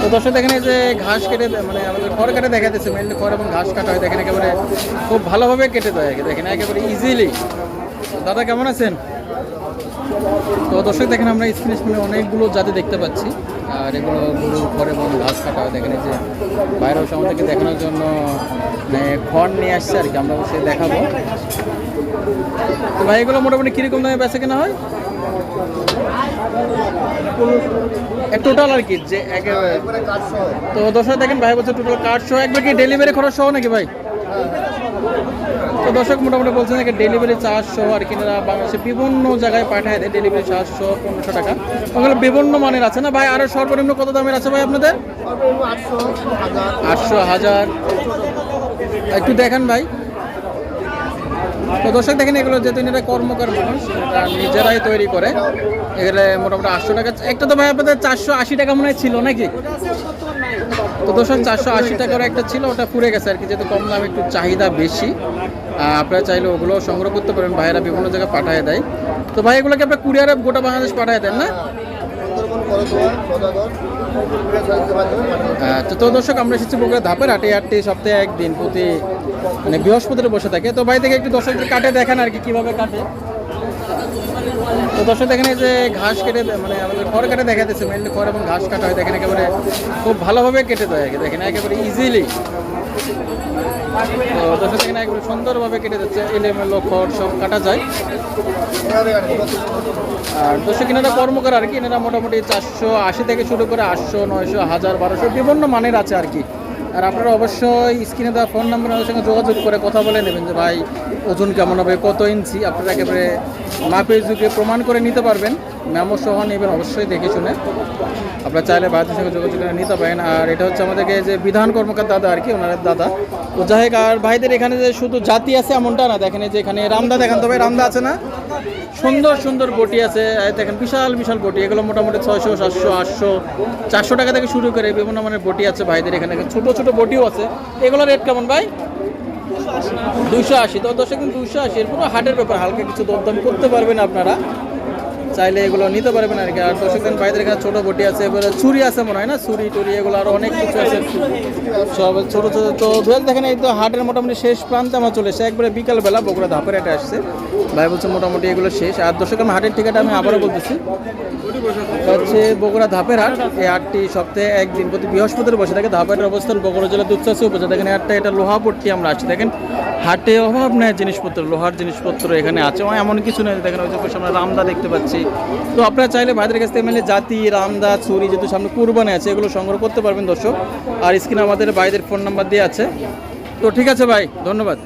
তো দর্শক, দেখেন যে ঘাস কেটে মানে আমাদের খড় কাটে দেখা যাচ্ছে মেনলি খড় এবং ঘাস কাটা হয়, দেখেন একেবারে খুব ভালোভাবে কেটে দেয়, দেখেন একেবারে ইজিলি দাদা, কেমন আছেন? তো দর্শক, দেখেন আমরা স্ক্রিন স্ক্রিনে অনেকগুলো জাতি দেখতে পাচ্ছি। আর এগুলো গরুর খড় এবং ঘাস কাটা হয়, দেখেন যে বাইরেও আমাদেরকে দেখানোর জন্য মানে খড় নিয়ে আসছে আর কি, আমরা অবশ্যই দেখাবো। তো ভাই, এগুলো মোটামুটি কীরকম দামে বেচা কেনা হয়? টোটাল আর কি যে একেবারে। তো দর্শক দেখেন ভাই বলছে টোটাল কার্ড সহ একবার কি ডেলিভারি খরচ সহ নাকি ভাই? তো দর্শক মোটামুটি বলছেন যে ডেলিভারি চার্জ সহ আর কি এনারা বাংলাদেশে বিভিন্ন জায়গায় পাঠায় দেয় ডেলিভারি চার্জ সহ পনেরোশো টাকা। ওগুলো বিভিন্ন মানের আছে না ভাই? আরও সর্বনিম্ন কত দামের আছে ভাই আপনাদের? আটশো হাজার। একটু দেখেন ভাই। তো দর্শক দেখেন, এগুলো যেহেতু এটা কর্মকার মানুষ নিজেরাই তৈরি করে। এগুলো মোটামুটি আটশো টাকা। একটা তো ভাই আপনাদের চারশো আশি টাকা মনে হয় ছিল নাকি? তো দর্শক, চারশো আশি টাকার একটা ছিল, ওটা পুড়ে গেছে আর কি, যেহেতু কম দাম একটু চাহিদা বেশি। আপনারা চাইলে ওগুলো সংগ্রহ করতে পারেন, ভাইয়েরা বিভিন্ন জায়গায় পাঠিয়ে দেয়। তো ভাই, এগুলোকে আপনার কুরিয়ারে গোটা বাংলাদেশ পাঠিয়ে দেন না? আচ্ছা তো দর্শক, আমরা এসেছি বগুড়া ধাপের আটে আটটি সপ্তাহে একদিন প্রতি মানে বৃহস্পতিবার বসে থাকে। তো বাড়ি থেকে একটু দর্শকদের কাটে দেখেন আর কি, কীভাবে কাটে। তো দর্শক, দেখেন যে ঘাস কেটে মানে আমাদের খড় কাটে দেখা যাচ্ছে মেনলি খড় এবং ঘাস কাটা হয়, দেখেন একেবারে খুব ভালোভাবে কেটে দেয় দেখেন একেবারে ইজিলি তো দর্শক, দেখেন একেবারে সুন্দরভাবে কেটে যাচ্ছে এলোমেলো খড় সব কাটা যায়। আর দর্শক, এনারা কর্মকার আর কি, এনারা মোটামুটি চারশো আশি থেকে শুরু করে আটশো, নয়শো, হাজার, বারোশো, বিভিন্ন মানের আছে আর কি। আর আপনারা অবশ্যই স্ক্রিনে দেওয়া ফোন নাম্বার আমাদের সঙ্গে যোগাযোগ করে কথা বলে নেবেন যে, ভাই, ওজন কেমন হবে? কত ইঞ্চি? আপনারা একেবারে মাপে যুগে প্রমাণ করে নিতে পারবেন। মেমো সহ নেবেন অবশ্যই দেখে শুনে। আপনারা চাইলে ভাইদের সঙ্গে যোগাযোগ করে নিতে পারেন। আর এটা হচ্ছে আমাদেরকে যে বিধান কর্মকার দাদা আর কি, ওনার দাদা। ও যাই আর ভাইদের এখানে যে শুধু জাতি আছে এমনটা না, দেখেন যে এখানে রামদা দেখান তবে রামদা আছে না? সুন্দর সুন্দর বটি আছে। দেখেন, বিশাল বিশাল বটি। এগুলো মোটামুটি ছয়শো, সাতশো, আটশো, চারশো টাকা থেকে শুরু করে বিভিন্ন মানের বটি আছে ভাইদের এখানে। ছোট ছোট বটিও আছে। এগুলো রেট কেমন ভাই? দুইশো আশি। তো দশ এখন দুইশো আশি। এর পুরো হাটের ব্যাপার, হালকা কিছু দরদাম করতে পারবেন আপনারা। চাইলে এগুলো নিতে পারবেন আর কি। আর দর্শক দিন ভাইদের এখানে ছোটো বটি আছে, এবারে ছুরি আছে মনে হয় না? ছুরি, টুরি, এগুলো আরও অনেক কিছু আছে। সব ছোটো ছোটো, তো দুয়াল দেখেন, এই তো হাটের মোটামুটি শেষ প্রান্তে আমার চলে এসে একবারে বিকালবেলা বগুড়া ধাপের হাটে আসছে। ভাই বলছে মোটামুটি এগুলো শেষ। আর দর্শক আমার হাটের ঠিকাটা আমি আবারও বলতেছি। হচ্ছে বগুড়া ধাপের হাট। এই হাটটি সপ্তাহে একদিন, প্রতি বৃহস্পতির বসে থাকে। ধাপের অবস্থান বগুড়া জেলা দুপচাষী উপজেলা। দেখেন হাটটা, এটা লোহাপট্টি আমরা আছি। দেখেন, হাটে অভাব নেয় জিনিসপত্র, লোহার জিনিসপত্র এখানে আছে। এমন কিছু নেই। দেখেন, ওই যে আমরা রামদা দেখতে পাচ্ছি। তো আপনারা চাইলে ভাইদের কাছ থেকে মেলে জাতি রামদা ছুরি যেহেতু সামনে কুরবানি আছে, এগুলো সংগ্রহ করতে পারবেন দর্শক। আর স্ক্রিনে আমাদের ভাইদের ফোন নাম্বার দিয়ে আছে। তো ঠিক আছে ভাই, ধন্যবাদ।